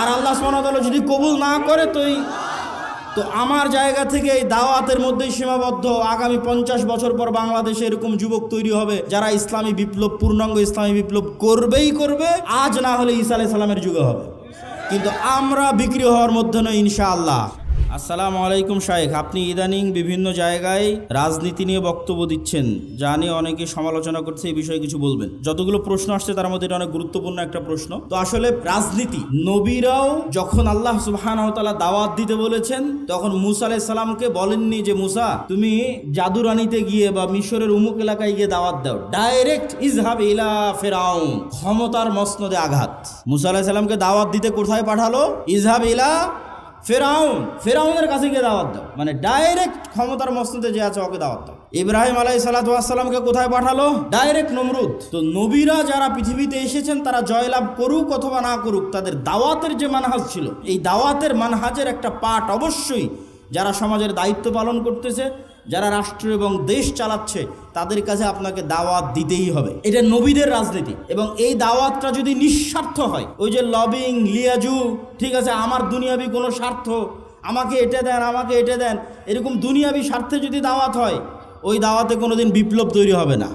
আর আল্লাহ সুবহানাহু যদি কবুল না করে, তো তো আমার জায়গা থেকে এই দাওয়াতের মধ্যেই সীমাবদ্ধ। আগামী পঞ্চাশ বছর পর বাংলাদেশে এরকম যুবক তৈরি হবে যারা ইসলামী বিপ্লব, পূর্ণাঙ্গ ইসলামী বিপ্লব করবেই করবে, আজ না হলে ইসা আলাইসালামের যুগে হবে। কিন্তু আমরা বিক্রি হওয়ার মধ্যে নয়, ইনশাআল্লাহ। আসসালামু আলাইকুম শাহেখ আপনি ইদানিং বিভিন্ন জায়গায় রাজনীতি নিয়ে বক্তব্য দিচ্ছেন, যা নিয়ে অনেকে সমালোচনা করছে, এই বিষয়ে কিছু বলবেন। যতগুলো প্রশ্ন আসছে, তার মধ্যে অনেক গুরুত্বপূর্ণ একটা প্রশ্ন। তো আসলে রাজনীতি, নবীরাও যখন আল্লাহ সুবহানাহু ওয়া দাওয়াত দিতে বলেছেন, তখন মুসা আলাইহিস সালামকে বলেননি যে, মুসা, তুমি জাদুরানিতে গিয়ে বা মিশরের উমুক এলাকায় গিয়ে দাওয়াত দাও। ডাইরেক্ট ইজহাব ইলা ফেরাউন, ক্ষমতার মসনদে আঘাত। মুসা সালামকে দাওয়াত দিতে কোথায় পাঠালো? ইজহাব ইলা ফেরাউন, ফেরাউনের কাছে গিয়ে দাওয়াত দাও। মানে ডাইরেক্ট ক্ষমতার মসনদে যে আছে, ওকে দাওয়াত দাও। ইব্রাহিম আলাই সালাতামকে কোথায় পাঠালো? ডাইরেক্ট নমরুদ। তো নবীরা যারা পৃথিবীতে এসেছেন, তারা জয়লাভ করুক অথবা না করুক, তাদের দাওয়াতের যে মানহাজ ছিল, এই দাওয়াতের মানহাজের একটা পাঠ অবশ্যই যারা সমাজের দায়িত্ব পালন করতেছে, যারা রাষ্ট্র এবং দেশ চালাচ্ছে, তাদের কাছে আপনাকে দাওয়াত দিতেই হবে। এটা নবীদের রাজনীতি এবং এই দাওয়াতটা যদি নিঃস্বার্থ হয়, ওই যে লবিং, লিয়াজু, ঠিক আছে, আমার দুনিয়াবি কোনো স্বার্থ, আমাকে এটা দেন, আমাকে এটা দেন, এরকম দুনিয়াবি স্বার্থে যদি দাওয়াত হয়, ওই দাওয়াতে কোনোদিন বিপ্লব তৈরি হবে না।